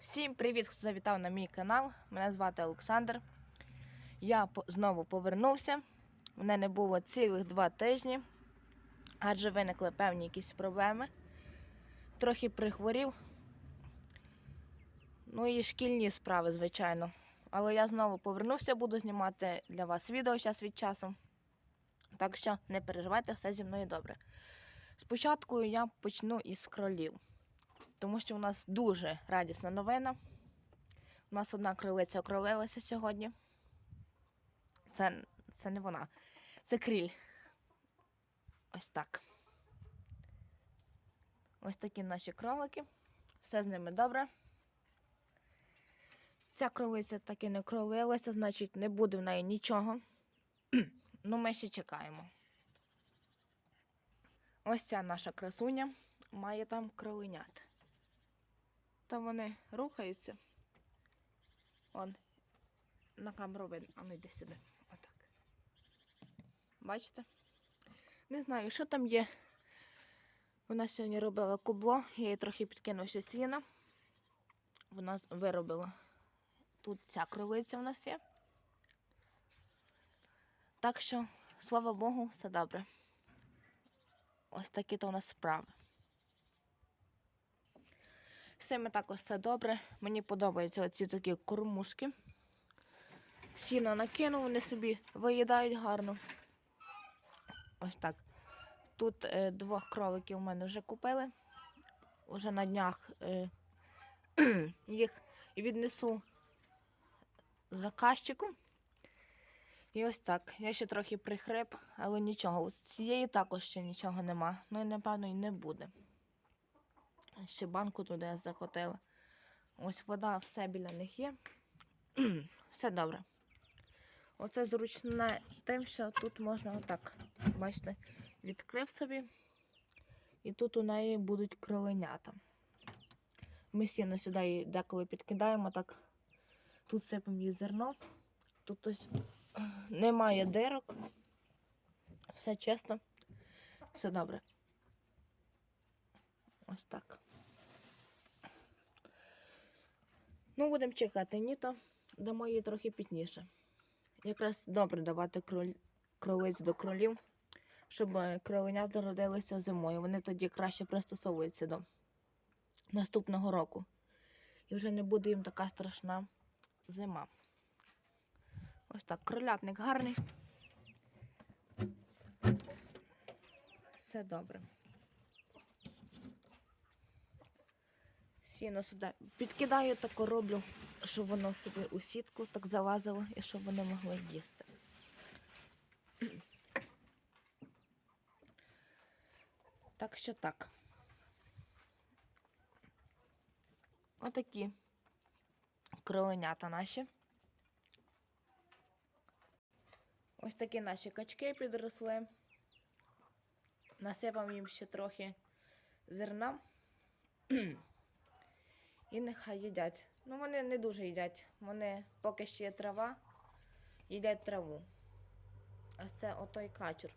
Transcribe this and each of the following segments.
Всім привіт, хто завітав на мій канал. Мене звати Олександр. Я знову повернувся. Мене не було цілих два тижні, адже виникли певні якісь проблеми. Трохи прихворів. Ну і шкільні справи, звичайно. Але я знову повернувся, буду знімати для вас відео час від часу. Так що не переживайте, все зі мною добре. Спочатку я почну із кролів тому що у нас дуже радісна новина. У нас одна кролиця окролилася сьогодні. Це, це не вона, це кріль. Ось так. Ось такі наші кролики. Все з ними добре. Ця кролиця так і не кролилася, значить не буде в неї нічого. ну, ми ще чекаємо. Ось ця наша красуня має там кроленят. Там вони рухаються. Он на камеру видно. А ну йди сюди. Отак. Бачите? Не знаю, що там є. Вона сьогодні робила кубло, я їй трохи підкинув ще сіна. Вона виробила. Тут ця кролиця в нас є. Так що, слава Богу, все добре. Ось такі то у нас справи. З також все добре. Мені подобаються оці такі кормушки. Сіна накинув, вони собі виїдають гарно. Ось так. Тут е, двох кроликів у мене вже купили. Уже на днях е, їх віднесу заказчику. І ось так. Я ще трохи прихрип, але нічого. З цієї також ще нічого нема. Ну і напевно і не буде. Ще банку туди я захотила. Ось вода, все біля них є. все добре. Оце зручне тим, що тут можна отак, бачите, відкрив собі. І тут у неї будуть кроленята. Ми сіно сюди її деколи підкидаємо, так тут сипемо її зерно. Тут ось немає дирок. Все чесно, все добре. Ось так. Ну, будемо чекати ніто, дамо їй трохи пізніше. Якраз добре давати кроль... кролиць до кролів, щоб е, кроленята родилися зимою. Вони тоді краще пристосовуються до наступного року. І вже не буде їм така страшна зима. Ось так, кролятник гарний. Все добре. Сіно сюди підкидаю, так роблю, щоб воно собі у сітку так залазило і щоб вони могли їсти. Так що так. Отакі кроленята наші. Ось такі наші качки підросли. Насипав їм ще трохи зерна. І нехай їдять. Ну, вони не дуже їдять. Вони поки ще є трава, їдять траву. Ось це отой качур.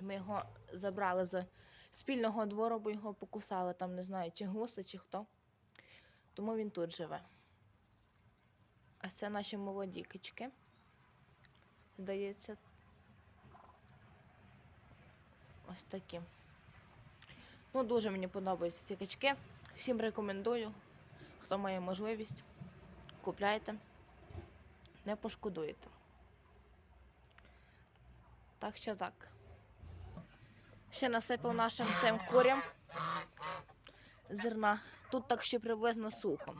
Ми його забрали з спільного двору, бо його покусали там, не знаю, чи гуси, чи хто. Тому він тут живе. А це наші молоді качки. Здається. Ось такі. Ну, дуже мені подобаються ці качки. Всім рекомендую. Хто має можливість, купляйте, не пошкодуєте. Так що так. Ще насипав нашим цим курям зерна. Тут так ще приблизно сухо.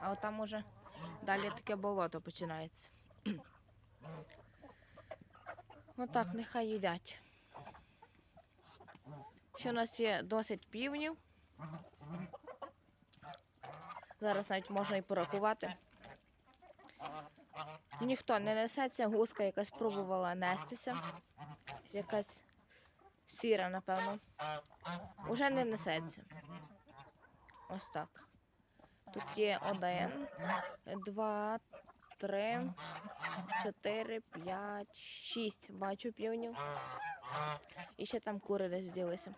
А от там уже далі таке болото починається. Отак, нехай їдять. Ще у нас є досить півнів. Зараз навіть можна і порахувати. Ніхто не несеться, гуска якась пробувала нестися. Якась сіра, напевно. Уже не несеться. Ось так. Тут є один, два, три, чотири, п'ять, шість. Бачу півнів. І ще там кури десь ділися.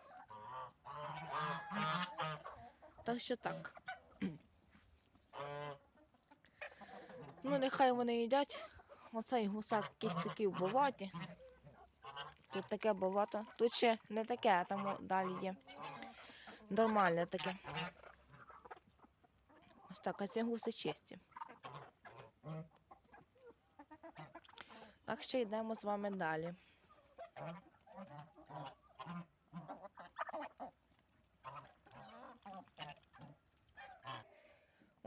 Так що так. Ну, нехай вони їдять. Оцей гусак якийсь такий в. Тут таке болото. Тут ще не таке, а там далі є. Нормальне таке. Ось так, а ці гуси чисті. Так що йдемо з вами далі.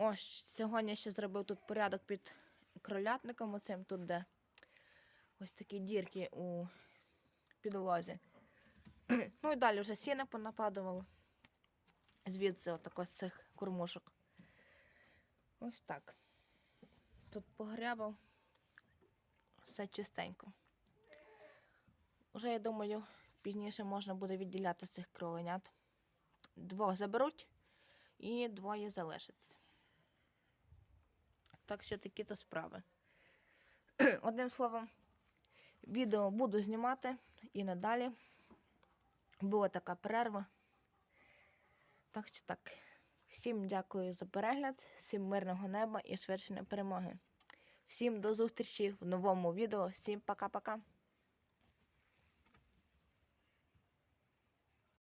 Ось сьогодні ще зробив тут порядок під кролятником оцим тут, де ось такі дірки у підлозі. ну і далі вже сіна понападували. Звідси отако з цих кормушок. Ось так. Тут погрябав. Все чистенько. Уже, я думаю, пізніше можна буде відділяти цих кроленят. Двох заберуть і двоє залишиться. Так що такі то справи. Одним словом, відео буду знімати і надалі. Була така перерва. Так що так. Всім дякую за перегляд, всім мирного неба і швидшої перемоги. Всім до зустрічі в новому відео. Всім пока-пока.